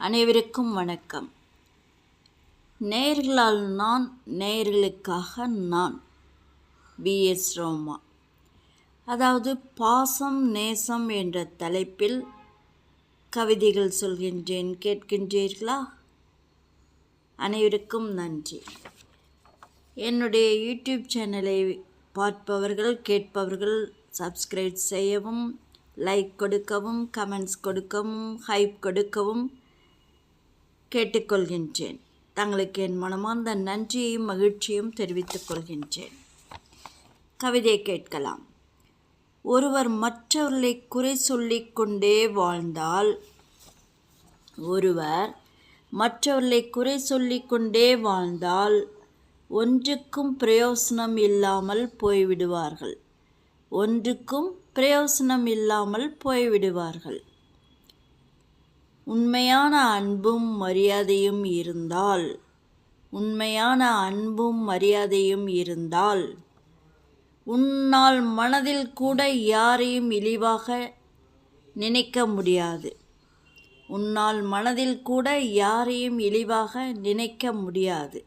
அனைவருக்கும் வணக்கம். நேர்களால் நான் நேர்களுக்காக நான். பிஎஸ் ரோமா. அதாவது பாசம் நேசம் என்ற தலைப்பில் கவிதைகள் சொல்கின்றேன். கேட்கின்றீர்களா? அனைவருக்கும் நன்றி. என்னுடைய யூடியூப் சேனலை பார்ப்பவர்கள் கேட்பவர்கள் சப்ஸ்கிரைப் செய்யவும் லைக் கொடுக்கவும் கமெண்ட்ஸ் கொடுக்கவும் ஹைப் கொடுக்கவும் கேட்டுக்கொள்கின்றேன். தங்களுக்கு என் மனமார்ந்த நன்றியையும் மகிழ்ச்சியும் தெரிவித்துக் கொள்கின்றேன். கவிதை கேட்கலாம். ஒருவர் மற்றவர்களை குறை சொல்லிக் கொண்டே வாழ்ந்தால் ஒருவர் மற்றவர்களை குறை சொல்லிக் கொண்டே வாழ்ந்தால் ஒன்றுக்கும் பிரயோசனம் இல்லாமல் போய்விடுவார்கள். ஒன்றுக்கும் பிரயோசனம் இல்லாமல் போய்விடுவார்கள். உண்மையான அன்பும் மரியாதையும் இருந்தால் உண்மையான அன்பும் மரியாதையும் இருந்தால் உன்னால் மனதில் கூட யாரையும் இழிவாக நினைக்க முடியாது. உன்னால் மனதில் கூட யாரையும் இழிவாக நினைக்க முடியாது.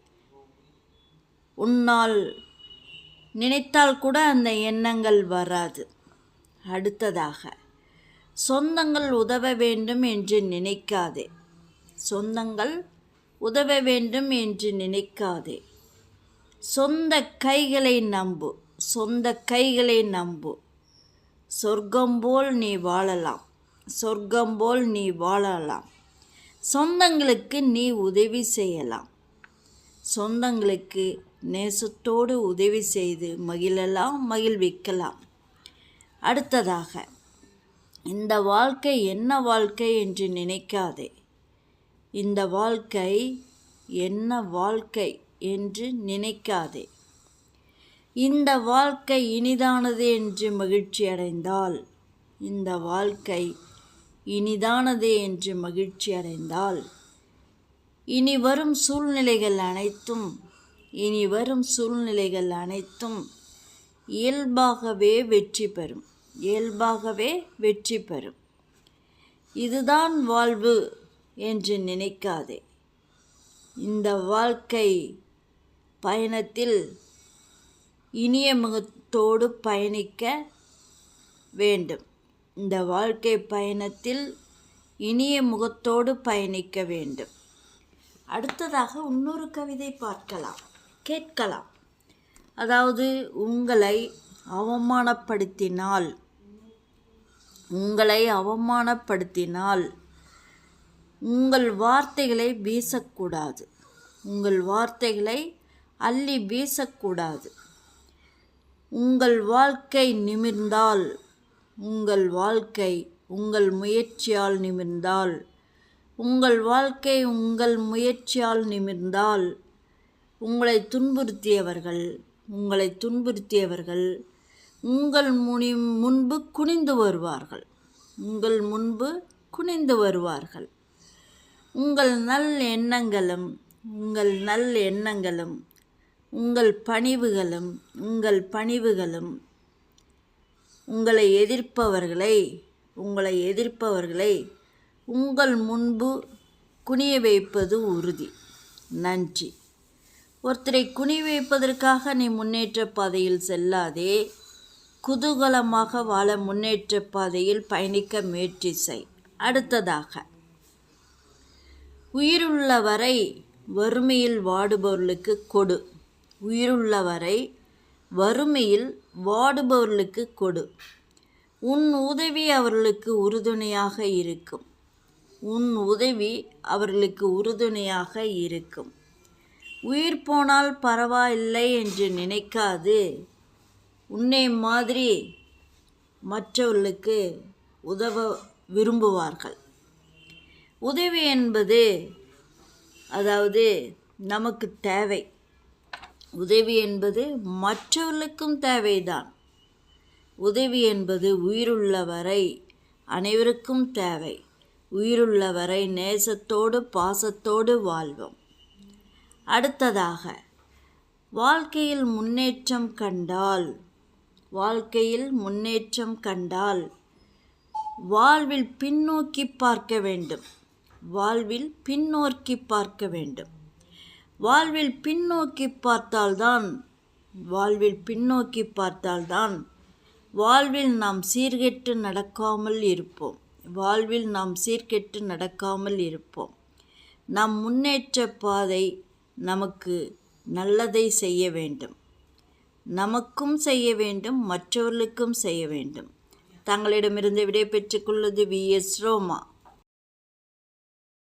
உன்னால் நினைத்தால் கூட அந்த எண்ணங்கள் வராது. அடுத்ததாக சொந்தங்கள் உதவ வேண்டும் என்று நினைக்காதே. சொந்தங்கள் உதவ வேண்டும் என்று நினைக்காதே. சொந்த கைகளை நம்பு சொந்த கைகளை நம்பு. சொர்க்கம் போல் நீ வாழலாம் சொர்க்கம் போல் நீ வாழலாம். சொந்தங்களுக்கு நீ உதவி செய்யலாம். சொந்தங்களுக்கு நேசத்தோடு உதவி செய்து மகிழலாம் மகிழ்விக்கலாம். அடுத்ததாக இந்த வாழ்க்கை என்ன வாழ்க்கை என்று நினைக்காதே. இந்த வாழ்க்கை என்ன வாழ்க்கை என்று நினைக்காதே. இந்த வாழ்க்கை இனிதானது என்று மகிழ்ச்சி அடைந்தால் இந்த வாழ்க்கை இனிதானது என்று மகிழ்ச்சி அடைந்தால் இனி வரும் சூழ்நிலைகள் அனைத்தும் இனி வரும் சூழ்நிலைகள் அனைத்தும் இயல்பாகவே வெற்றி பெறும். இயல்பாகவே வெற்றி பெறும். இதுதான் வாழ்வு என்று நினைக்காதே. இந்த வாழ்க்கை பயணத்தில் இனிய முகத்தோடு பயணிக்க வேண்டும். இந்த வாழ்க்கை பயணத்தில் இனிய முகத்தோடு பயணிக்க வேண்டும். அடுத்ததாக இன்னொரு கவிதை பார்க்கலாம் கேட்கலாம். அதாவது உங்களை அவமானப்படுத்தினால் உங்களை அவமானப்படுத்தினால் உங்கள் வார்த்தைகளை வீசக்கூடாது. உங்கள் வார்த்தைகளை அள்ளி வீசக்கூடாது. உங்கள் வாழ்க்கை நிமிர்ந்தால் உங்கள் வாழ்க்கை உங்கள் முயற்சியால் நிமிர்ந்தால் உங்கள் வாழ்க்கை உங்கள் முயற்சியால் நிமிர்ந்தால் உங்களை துன்புறுத்தியவர்கள் உங்களை துன்புறுத்தியவர்கள் உங்கள் முனி முன்பு குனிந்து வருவார்கள். உங்கள் முன்பு குனிந்து வருவார்கள். உங்கள் நல் எண்ணங்களும் உங்கள் நல் எண்ணங்களும் உங்கள் பணிவுகளும் உங்கள் பணிவுகளும் உங்களை எதிர்ப்பவர்களை உங்களை எதிர்ப்பவர்களை உங்கள் முன்பு குனிய வைப்பது உறுதி. நன்றி. ஒருத்தரை குனி வைப்பதற்காக நீ முன்னேற்ற பாதையில் செல்லாதே. குதூகலமாக வாழ முன்னேற்ற பாதையில் பயணிக்க முயற்சி செய். அடுத்ததாக உயிருள்ள வரை வறுமையில் வாடுபவர்களுக்கு கொடு. உயிருள்ள வரை வறுமையில் வாடுபவர்களுக்கு கொடு. உன் உதவி அவர்களுக்கு உறுதுணையாக இருக்கும். உன் உதவி அவர்களுக்கு உறுதுணையாக இருக்கும். உயிர் போனால் பரவாயில்லை என்று நினைக்காது. உன்னை மாதிரி மற்றவர்களுக்கு உதவ விரும்புவார்கள். உதவி என்பது அதாவது நமக்கு தேவை. உதவி என்பது மற்றவர்களுக்கும் தேவைதான். உதவி என்பது உயிருள்ள வரை அனைவருக்கும் தேவை. உயிருள்ள வரை நேசத்தோடு பாசத்தோடு வாழ்வோம். அடுத்ததாக வாழ்க்கையில் முன்னேற்றம் கண்டால் வாழ்க்கையில் முன்னேற்றம் கண்டால் வாழ்வில் பின்னோக்கி பார்க்க வேண்டும். வாழ்வில் பின்னோக்கி பார்க்க வேண்டும். வாழ்வில் பின்னோக்கி பார்த்தால்தான் வாழ்வில் பின்னோக்கி பார்த்தால்தான் வாழ்வில் நாம் சீர்கெட்டு நடக்காமல் இருப்போம். வாழ்வில் நாம் சீர்கெட்டு நடக்காமல் இருப்போம். நம் முன்னேற்ற பாதை நமக்கு நல்லதை செய்ய வேண்டும். நமக்கும் செய்ய வேண்டும் மற்றவர்களுக்கும் செய்ய வேண்டும். தங்களிடமிருந்து விடை பெற்றுக்கொள்வது வி எஸ் ரோமா.